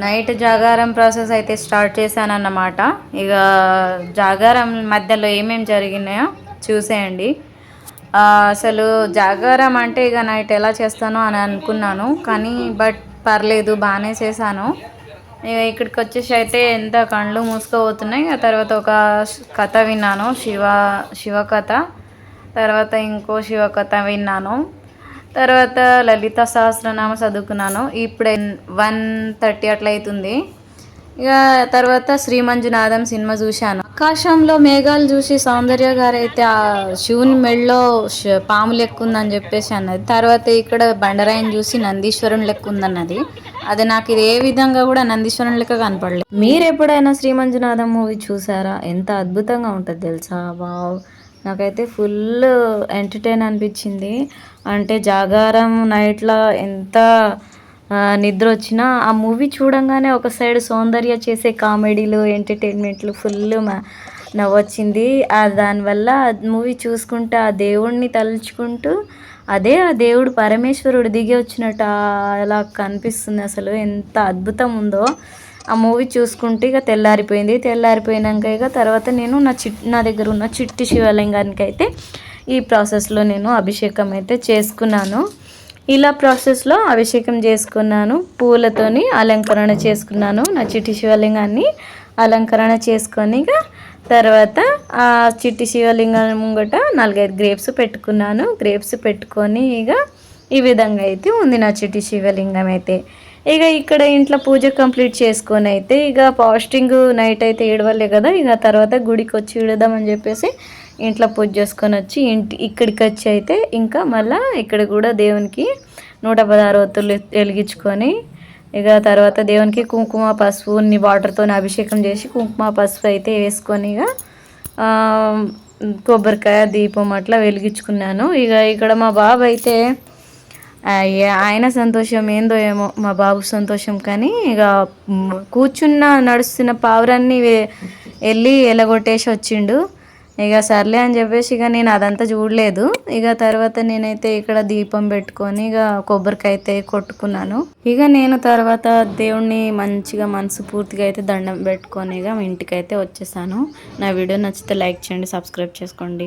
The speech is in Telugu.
నైట్ జాగారం ప్రాసెస్ అయితే స్టార్ట్ చేశానన్నమాట. ఇక జాగారం మధ్యలో ఏమేమి జరిగినాయో చూసేయండి. అసలు జాగారం అంటే ఇక నైట్ ఎలా చేస్తానో అని అనుకున్నాను కానీ బట్ పర్లేదు బాగానే చేశాను. ఇక ఇక్కడికి వచ్చేసి అయితే ఎంత కళ్ళు మూసుకోబోతున్నాయి ఆ తర్వాత ఒక కథ విన్నాను శివ శివ కథ. తర్వాత ఇంకో శివ కథ విన్నాను. తర్వాత లలిత సహస్రనామ చదువుకున్నాను. ఇప్పుడే వన్ థర్టీ అట్లా అవుతుంది ఇక తర్వాత శ్రీ మంజునాథం సినిమా చూశాను. ఆకాశంలో మేఘాలు చూసి సౌందర్య గారు అయితే ఆ శివుని మెడలో పాము లెక్కుందని చెప్పేసి అన్నది. తర్వాత ఇక్కడ బండరాయిని చూసి నందీశ్వరుని లెక్క ఉందన్నది అది నాకు ఇది ఏ విధంగా కూడా నందీశ్వరుని లెక్క కనపడలేదు మీరు ఎప్పుడైనా శ్రీమంజునాథం మూవీ చూసారా? ఎంత అద్భుతంగా ఉంటుంది తెలుసా? వావ్! నాకైతే ఫుల్ ఎంటర్టైన్ అనిపించింది. అంటే జాగారం నైట్లో ఎంత నిద్ర వచ్చినా ఆ మూవీ చూడంగానే ఒక సైడ్ సౌందర్య చేసే కామెడీలు ఎంటర్టైన్మెంట్లు ఫుల్ నవ్వొచ్చింది. ఆ దానివల్ల మూవీ చూసుకుంటే ఆ దేవుణ్ణి తలుచుకుంటూ అదే ఆ దేవుడు పరమేశ్వరుడు దిగి వచ్చినట్టు అలా కనిపిస్తుంది అసలు. ఎంత అద్భుతం ఉందో. ఆ మూవీ చూసుకుంటే ఇక తెల్లారిపోయింది. తెల్లారిపోయినాక ఇక తర్వాత నేను నా చిట్ నా దగ్గర ఉన్న చిట్టి శివలింగానికి అయితే ఈ ప్రాసెస్లో నేను అభిషేకం అయితే చేసుకున్నాను. ఇలా ప్రాసెస్లో అభిషేకం చేసుకున్నాను. పూలతోని అలంకరణ చేసుకున్నాను. నా చిట్టి శివలింగాన్ని అలంకరణ చేసుకొని ఇక తర్వాత ఆ చిట్టి శివలింగం ముంగట నాలుగైదు గ్రేప్స్ పెట్టుకున్నాను. గ్రేప్స్ పెట్టుకొని ఇక ఈ విధంగా అయితే ఉంది నా చిట్టి శివలింగం అయితే. ఇక ఇక్కడ ఇంట్లో పూజ కంప్లీట్ చేసుకొని అయితే ఇక పాస్టింగ్ నైట్ అయితే ఏడవలే కదా ఇక తర్వాత గుడికి వచ్చి విడదామని చెప్పేసి ఇంట్లో పూజ చేసుకొని వచ్చి ఇంటి ఇక్కడికి వచ్చి అయితే ఇంకా మళ్ళీ ఇక్కడ కూడా దేవునికి నూట పదహారు ఒత్తులు వెలిగించుకొని ఇక తర్వాత దేవునికి కుంకుమ పసుపుని వాటర్తో అభిషేకం చేసి కుంకుమ పసుపు అయితే వేసుకొని ఇక కొబ్బరికాయ దీపం అట్లా వెలిగించుకున్నాను. ఇక ఇక్కడ మా బాబు అయితే ఆయన సంతోషం ఏందో ఏమో మా బాబు సంతోషం కానీ ఇక కూర్చున్న నడుస్తున్న పావురాన్ని వెళ్ళి ఎలగొట్టేసి వచ్చిండు. ఇక సర్లే అని చెప్పేసి ఇక నేను అదంతా చూడలేదు. ఇక తర్వాత నేనైతే ఇక్కడ దీపం పెట్టుకొని ఇక కొబ్బరికాయ అయితే కొట్టుకున్నాను. ఇక నేను తర్వాత దేవుణ్ణి మంచిగా మనసు పూర్తిగా అయితే దండం పెట్టుకొని ఇక ఇంటికి అయితే వచ్చేసాను. నా వీడియో నచ్చితే లైక్ చేయండి సబ్స్క్రైబ్ చేసుకోండి.